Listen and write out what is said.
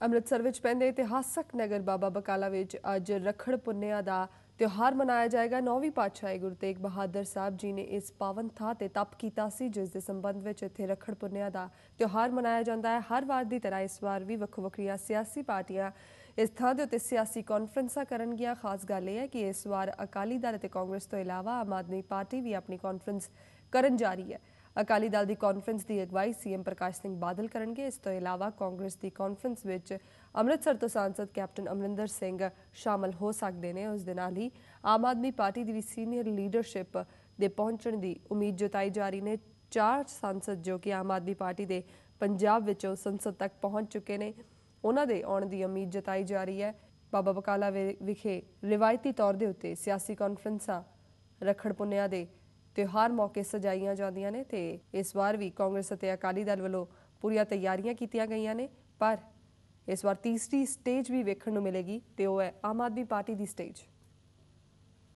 ਅੰਮ੍ਰਿਤਸਰ ਵਿੱਚ ਪੈਂਦੇ ਇਤਿਹਾਸਕ ਨਗਰ ਬਾਬਾ ਬਕਾਲਾ ਵਿੱਚ ਅੱਜ ਰਖੜ ਪੁੰਨਿਆ ਦਾ ਤਿਉਹਾਰ ਮਨਾਇਆ ਜਾਏਗਾ। ਨੌਵੀਂ ਪਾਤਸ਼ਾਹੀ ਗੁਰੂ ਤੇਗ ਬਹਾਦਰ ਸਾਹਿਬ ਜੀ ਨੇ ਇਸ ਪਾਵਨ ਥਾਂ ਤੇ ਤਪ ਕੀਤਾ ਸੀ, ਜਿਸ ਦੇ ਸੰਬੰਧ ਵਿੱਚ ਇੱਥੇ ਰਖੜ ਪੁੰਨਿਆ ਦਾ ਤਿਉਹਾਰ ਮਨਾਇਆ ਜਾਂਦਾ ਹੈ। ਹਰ ਵਾਰ ਦੀ ਤਰ੍ਹਾਂ ਇਸ ਵਾਰ ਵੀ ਵੱਖੋ ਵੱਖਰੀਆਂ ਸਿਆਸੀ ਪਾਰਟੀਆਂ ਇਸ ਥਾਂ ਦੇ ਉੱਤੇ ਸਿਆਸੀ ਕਾਨਫਰੰਸਾਂ ਕਰਨਗੀਆਂ। ਖਾਸ ਗੱਲ ਇਹ ਹੈ ਕਿ ਇਸ ਵਾਰ ਅਕਾਲੀ ਦਲ ਅਤੇ ਕਾਂਗਰਸ ਤੋਂ ਇਲਾਵਾ ਆਮ ਆਦਮੀ ਪਾਰਟੀ ਵੀ ਆਪਣੀ ਕਾਨਫਰੰਸ ਕਰਨ ਜਾ ਰਹੀ ਹੈ। ਅਕਾਲੀ ਦਲ ਦੀ ਕਾਨਫਰੰਸ ਦੀ ਅਗਵਾਈ ਸੀਐਮ ਪ੍ਰਕਾਸ਼ ਸਿੰਘ ਬਾਦਲ ਕਰਨਗੇ। ਇਸ ਤੋਂ ਇਲਾਵਾ ਕਾਂਗਰਸ ਦੀ ਕਾਨਫਰੰਸ ਵਿੱਚ ਅੰਮ੍ਰਿਤਸਰ ਤੋਂ ਸਾਂਸਦ ਕੈਪਟਨ ਅਮਰਿੰਦਰ ਸਿੰਘ ਸ਼ਾਮਲ ਹੋ ਸਕਦੇ ਨੇ। ਉਸ ਦੇ ਨਾਲ ਹੀ ਆਮ ਆਦਮੀ ਪਾਰਟੀ ਦੀ ਵੀ ਸੀਨੀਅਰ ਲੀਡਰਸ਼ਿਪ ਦੇ ਪਹੁੰਚਣ ਦੀ ਉਮੀਦ ਜਤਾਈ ਜਾ ਰਹੀ ਨੇ। ਚਾਰ ਸੰਸਦ ਜੋ ਕਿ ਆਮ ਆਦਮੀ ਪਾਰਟੀ ਦੇ ਪੰਜਾਬ ਵਿੱਚੋਂ ਸੰਸਦ ਤੱਕ ਪਹੁੰਚ ਚੁੱਕੇ ਨੇ, ਉਹਨਾਂ ਦੇ ਆਉਣ ਦੀ ਉਮੀਦ ਜਤਾਈ ਜਾ ਰਹੀ ਹੈ। ਬਾਬਾ ਬਕਾਲਾ ਵਿ- ਵਿਖੇ ਰਿਵਾਇਤੀ ਤੌਰ ਦੇ ਉੱਤੇ ਸਿਆਸੀ ਕਾਨਫਰੰਸਾਂ ਰਖੜ ਪੁੰਨਿਆ ਦੇ ਤਿਉਹਾਰ ਮੌਕੇ ਸਜਾਈਆਂ ਜਾਂਦੀਆਂ ਨੇ ਤੇ ਇਸ ਵਾਰ ਵੀ ਕਾਂਗਰਸ ਅਤੇ ਅਕਾਲੀ ਦਲ ਵੱਲੋਂ ਪੂਰੀਆਂ ਤਿਆਰੀਆਂ ਕੀਤੀਆਂ ਗਈਆਂ ਨੇ, ਪਰ ਇਸ ਵਾਰ ਤੀਸਰੀ ਸਟੇਜ ਵੀ ਵੇਖਣ ਨੂੰ ਮਿਲੇਗੀ ਤੇ ਉਹ ਹੈ ਆਮ ਆਦਮੀ ਪਾਰਟੀ ਦੀ ਸਟੇਜ।